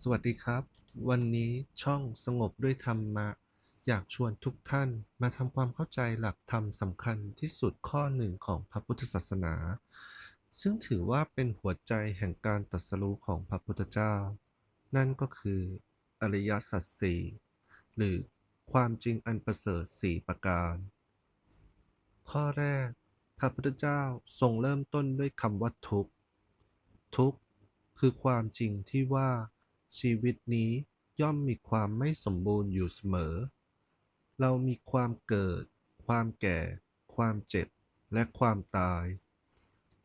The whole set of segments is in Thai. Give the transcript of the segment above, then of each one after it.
สวัสดีครับ วันนี้ช่องสงบด้วยธรรมะ อยากชวนทุกท่านมาทำความเข้าใจหลักธรรมสำคัญที่สุดข้อหนึ่งของพระพุทธศาสนา ซึ่งถือว่าเป็นหัวใจแห่งการตรัสรู้ของพระพุทธเจ้า นั่นก็คือ อริยสัจสี่หรือความจริงอันประเสริฐสี่ประการ ข้อแรก พระพุทธเจ้าทรงเริ่มต้นด้วยคำว่าทุกทุกคือความจริงที่ว่า ชีวิตนี้ย่อมมีความไม่สมบูรณ์อยู่เสมอ เรามีความเกิด ความแก่ ความเจ็บ และความตาย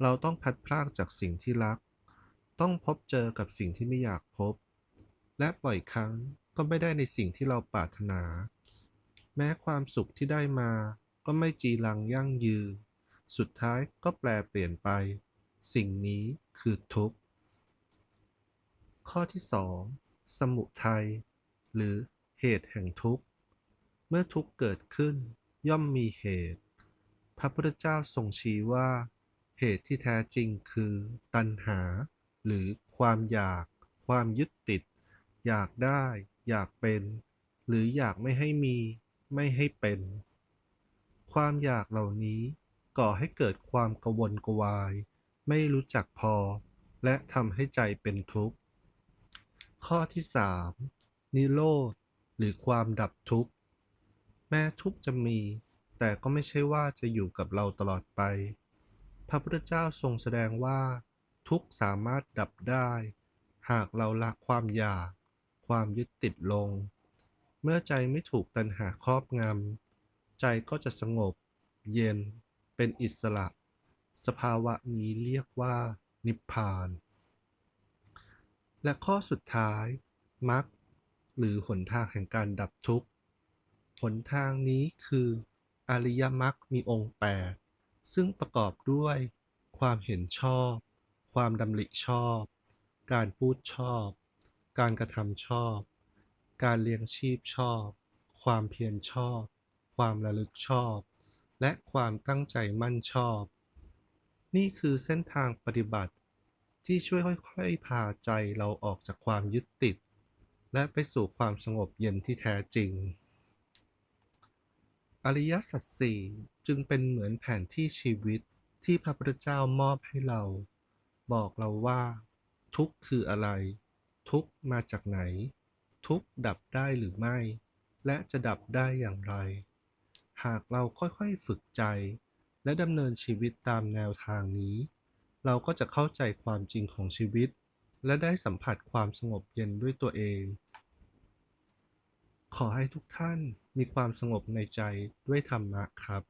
เราต้องพัดพรากจากสิ่งที่รัก ต้องพบเจอกับสิ่งที่ไม่อยากพบ และบ่อยครั้งก็ไม่ได้ในสิ่งที่เราปรารถนา แม้ความสุขที่ได้มาก็ไม่จีรังยั่งยืน สุดท้ายก็แปลเปลี่ยนไป สิ่งนี้คือทุกข์ ข้อที่ 2 สมุทัยหรือเหตุแห่งทุกข์ เมื่อทุกข์เกิดขึ้น ย่อมมีเหตุ พระพุทธเจ้าทรงชี้ว่า เหตุที่แท้จริงคือ ตัณหา หรือความอยาก ความยึดติด อยากได้ อยากเป็น หรืออยากไม่ให้มี ไม่ให้เป็น ความอยากเหล่านี้ก่อให้เกิดความกวนกวาย ไม่รู้จักพอ และทำให้ใจเป็นทุกข์ ข้อที่ 3 นิโรธ หรือความดับทุกข์ แม้ทุกข์จะมี แต่ก็ไม่ใช่ว่าจะอยู่กับเราตลอดไป พระพุทธเจ้าทรงแสดงว่า ทุกข์สามารถดับได้ หากเราละความอยาก ความยึดติดลง เมื่อใจไม่ถูกตัณหาครอบงำ ใจก็จะสงบ เย็น เป็นอิสระ สภาวะนี้เรียกว่า นิพพาน และข้อสุดท้ายมรรคหรือหนทางแห่งการดับทุกข์หนทางนี้คืออริยมรรคมีองค์ 8 ซึ่งประกอบด้วย ความเห็นชอบ ความดำริชอบ การพูดชอบ การกระทำชอบ การเลี้ยงชีพชอบ ความเพียรชอบ ความระลึกชอบ และความตั้งใจมั่นชอบ นี่คือเส้นทางปฏิบัติ ที่ช่วยค่อยๆ พาใจเราออกจากความยึดติด และไปสู่ความสงบเย็นที่แท้จริง อริยสัจสี่จึงเป็นเหมือนแผนที่ชีวิตที่พระพุทธเจ้ามอบให้เรา บอกเราว่า ทุกคืออะไร ทุกมาจากไหน ทุกดับได้หรือไม่ และจะดับได้อย่างไร หากเราค่อยๆฝึกใจ และดำเนินชีวิตตามแนวทางนี้ เราก็จะเข้าใจความจริงของชีวิต และได้สัมผัสความสงบเย็นด้วยตัวเอง ขอให้ทุกท่านมีความสงบในใจด้วยธรรมะครับ